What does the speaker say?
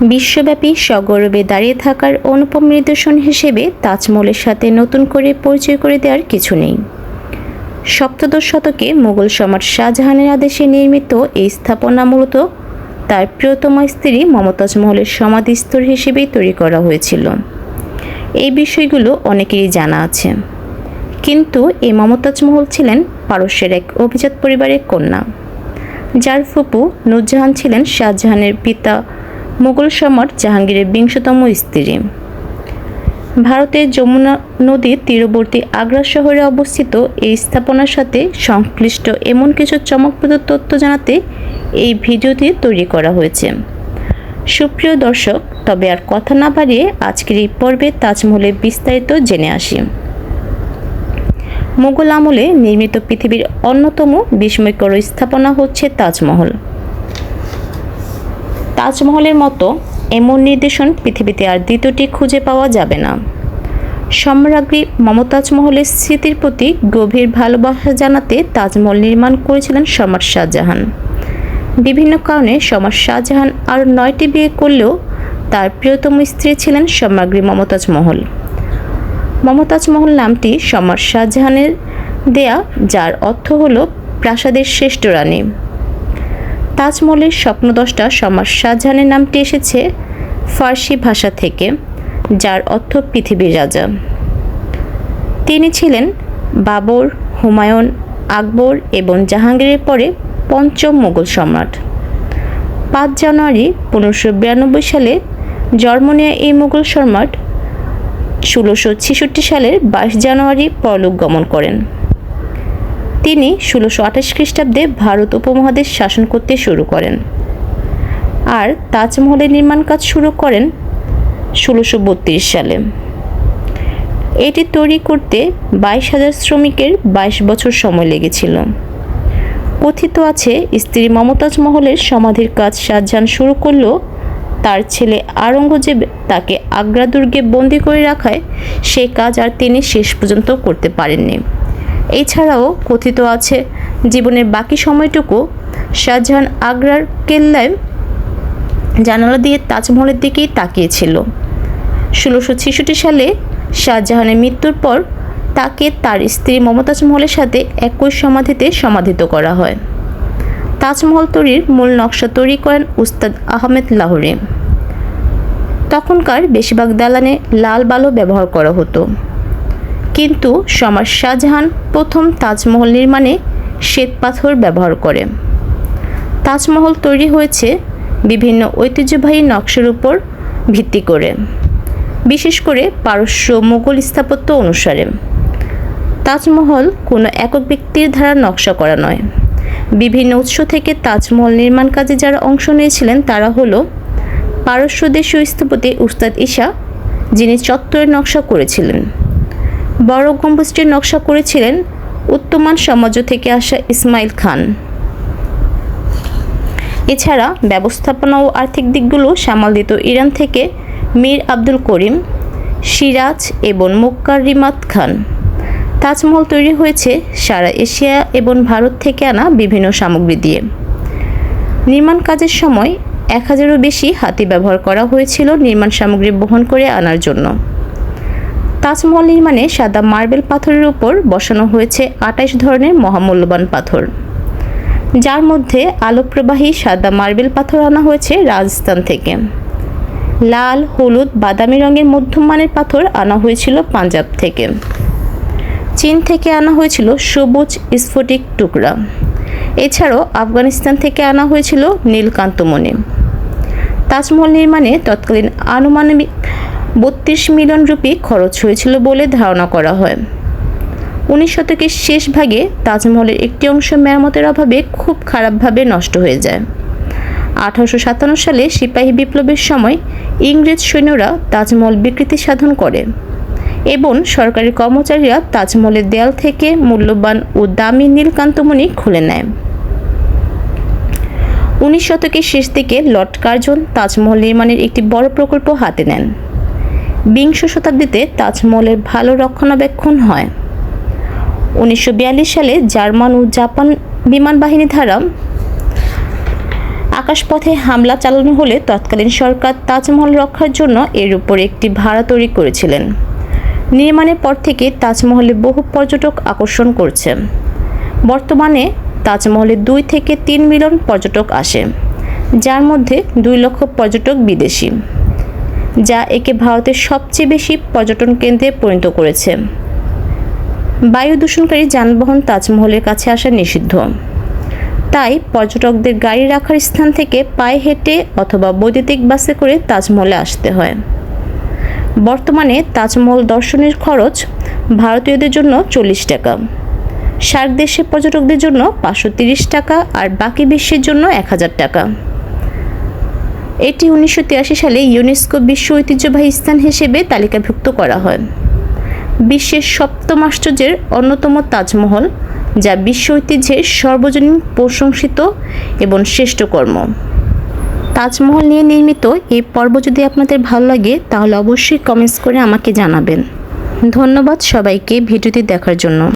বিশ্বব্যাপী সগৌরবে দাঁড়িয়ে থাকার অনুপম নিদর্শন হিসেবে তাজমহলের সাথে নতুন করে পরিচয় করে দেওয়ার কিছু নেই। সপ্তদশ শতকে মুঘল সম্রাট শাহজাহানের আদেশে নির্মিত এই স্থাপনা মূলত তার প্রিয়তমা স্ত্রী মমতাজ মহলের সমাধিস্থল হিসেবেই তৈরি করা হয়েছিল। এই বিষয়গুলো অনেকেরই জানা আছে। কিন্তু এই মমতাজ মহল ছিলেন পারস্যের এক অভিজাত পরিবারের কন্যা। যার ফুপু নুরজাহান ছিলেন শাহজাহানের পিতা মুঘল সম্রাট জাহাঙ্গীরের বিংশতম স্ত্রী। ভারতের যমুনা নদীর তীরবর্তী আগ্রা শহরে অবস্থিত এই স্থাপনার সাথে সংশ্লিষ্ট এমন কিছু চমকপ্রদ তথ্য জানাতে এই ভিডিওটি তৈরি করা হয়েছে। সুপ্রিয় দর্শক, তবে আর কথা না বাড়িয়ে আজকের এই পর্বে তাজমহলের বিস্তারিত জেনে আসি। মুঘল আমলে নির্মিত পৃথিবীর অন্যতম বিস্ময়কর স্থাপনা হচ্ছে তাজমহল। তাজমহলের মতো এমন নির্দেশন পৃথিবীতে আর দ্বিতীয়টি খুঁজে পাওয়া যাবে না। সম্রাজ্ঞী মমতাজ মহলের স্মৃতির প্রতি গভীর ভালোবাসা জানাতে তাজমহল নির্মাণ করেছিলেন সম্রাট শাহজাহান। বিভিন্ন কারণে সম্রাট শাহজাহান আর নয়টি বিয়ে করলেও তার প্রিয়তম স্ত্রী ছিলেন সম্রাজ্ঞী মমতাজ মহল মমতাজ মহল নামটি সম্রাট শাহজাহানের দেয়া, যার অর্থ হল প্রাসাদের শ্রেষ্ঠ রানী। তাজমহলের স্বপ্নদষ্টা সম্রাট শাহজাহানের নামটি এসেছে ফার্সি ভাষা থেকে, যার অর্থ পৃথিবীর রাজা। তিনি ছিলেন বাবর, হুমায়ুন, আকবর এবং জাহাঙ্গীরের পরে পঞ্চম মুঘল সম্রাট। পাঁচ জানুয়ারি পনেরোশো বিরানব্বই সালে জন্ম নেয়া এই মুঘল সম্রাট ষোলোশো ছেষট্টি সালের বাইশ জানুয়ারি পরলোক গমন করেন। তিনি ষোলোশো আঠাশ খ্রিস্টাব্দে ভারত উপমহাদেশ শাসন করতে শুরু করেন। আর তাজমহলের নির্মাণ কাজ শুরু করেন ষোলোশো বত্রিশ সালে। এটি তৈরি করতে বাইশ হাজার শ্রমিকের বাইশ বছর সময় লেগেছিল। কথিত আছে, স্ত্রী মমতাজ মহলের সমাধির কাজ শাহজাহান শুরু করলেও তার ছেলে আওরঙ্গজেব তাকে আগ্রা দুর্গে বন্দি করে রাখায় সে কাজ আর তিনি শেষ পর্যন্ত করতে পারেননি। এছাড়াও কথিত আছে, জীবনের বাকি সময়টুকু শাহজাহান আগ্রার কেল্লায় জানালা দিয়ে তাজমহলের দিকেই তাকিয়েছিল। ষোলোশো ছেষট্টি সালে শাহজাহানের মৃত্যুর পর তাকে তার স্ত্রী মমতাজ মহলের সাথে একই সমাধিতে সমাধিত করা হয়। তাজমহল তৈরির মূল নকশা তৈরি করেন উস্তাদ আহমেদ লাহোরি। তখনকার বেশিরভাগ দালানে লাল বালো ব্যবহার করা হতো। কিন্তু সম্রাট শাহজাহান প্রথম তাজমহল নির্মাণে শ্বেতপাথর ব্যবহার করে। তাজমহল তৈরি হয়েছে বিভিন্ন ঐতিহ্যবাহী নকশার উপর ভিত্তি করে, বিশেষ করে পারস্য মোগল স্থাপত্য অনুসারে। তাজমহল কোনো একক ব্যক্তির দ্বারা নকশা করা নয়। বিভিন্ন উৎস থেকে তাজমহল নির্মাণ কাজে যারা অংশ নিয়েছিলেন তারা হলো পারস্য দেশীয় স্থপতি উস্তাদ ঈশা, যিনি চত্বরের নকশা করেছিলেন। বড় গম্বুজটির নকশা করেছিলেন উত্তমান সমাজ থেকে আসা ইসমাইল খান। এছাড়া ব্যবস্থাপনা ও আর্থিক দিকগুলো সামাল দিত ইরান থেকে মীর আব্দুল করিম, সিরাজ এবং মুক্কার রিমাত খান। তাজমহল তৈরি হয়েছে সারা এশিয়া এবং ভারত থেকে আনা বিভিন্ন সামগ্রী দিয়ে। নির্মাণ কাজের সময় এক হাজারও বেশি হাতি ব্যবহার করা হয়েছিল নির্মাণ সামগ্রী বহন করে আনার জন্য। তাজমহল নির্মাণে সাদা মার্বেল পাথরের উপর বসানো হয়েছে আটাইশ ধরনের মহামূল্যবান পাথর। যার মধ্যে আলোপ্রবাহী সাদা মার্বেল পাথর আনা হয়েছে রাজস্থান থেকে। লাল, হলুদ, বাদামি রঙের মধ্যম মানের পাথর আনা হয়েছিল পাঞ্জাব থেকে। চীন থেকে আনা হয়েছিল সবুজ স্ফটিক টুকরা। এছাড়াও আফগানিস্তান থেকে আনা হয়েছিল নীলকান্তমণি। তাজমহল নির্মাণে তৎকালীন আনুমানিক বত্রিশ মিলিয়ন রুপি খরচ হয়েছিল বলে ধারণা করা হয়। উনিশ শতকের শেষ ভাগে তাজমহলের একটি অংশ মেরামতের অভাবে খুব খারাপভাবে নষ্ট হয়ে যায়। আঠারোশো সাতান্ন সালে সিপাহী বিপ্লবের সময় ইংরেজ সৈন্যরা তাজমহল বিকৃতি সাধন করে এবং সরকারি কর্মচারীরা তাজমহলের দেয়াল থেকে মূল্যবান ও দামি নীলকান্তমণি খুলে নেয়। উনিশ শতকের শেষ দিকে লর্ড কার্জন তাজমহল নির্মাণের একটি বড় প্রকল্প হাতে নেন। বিংশ শতাব্দীতে তাজমহলের ভালো রক্ষণাবেক্ষণ হয়। উনিশশো বিয়াল্লিশ সালে জার্মান ও জাপান বিমান বাহিনী দ্বারা আকাশপথে হামলা চালানো হলে তৎকালীন সরকার তাজমহল রক্ষার জন্য এর উপর একটি ভাড়া তৈরি করেছিলেন। নির্মাণের পর থেকে তাজমহলে বহু পর্যটক আকর্ষণ করছে। বর্তমানে তাজমহলে দুই থেকে তিন মিলিয়ন পর্যটক আসে, যার মধ্যে দুই লক্ষ পর্যটক বিদেশি। যা একে ভারতের সবচেয়ে বেশি পর্যটন কেন্দ্রে পরিণত করেছে। বায়ু দূষণকারী যানবাহন তাজমহলের কাছে আসা নিষিদ্ধ। তাই পর্যটকদের গাড়ি রাখার স্থান থেকে পায়ে হেঁটে অথবা বৈদ্যুতিক বাসে করে তাজমহলে আসতে হয়। বর্তমানে তাজমহল দর্শনের খরচ ভারতীয়দের জন্য চল্লিশ টাকা, সার্ক দেশের পর্যটকদের জন্য পাঁচশো টাকা আর বাকি বিশ্বের জন্য এক হাজার টাকা। এটি উনিশশো তিরাশি সালে ইউনেস্কো বিশ্ব ঐতিহ্যবাহী স্থান হিসেবে তালিকাভুক্ত করা হয়। বিশ্বের সপ্তম আশ্চর্যের অন্যতম তাজমহল, যা বিশ্ব ঐতিহ্যের সর্বজনীন প্রশংসিত এবং শ্রেষ্ঠ কর্ম। তাজমহল নিয়ে নির্মিত এই পর্ব যদি আপনাদের ভালো লাগে, তাহলে অবশ্যই কমেন্টস করে আমাকে জানাবেন। ধন্যবাদ সবাইকে ভিডিওটি দেখার জন্য।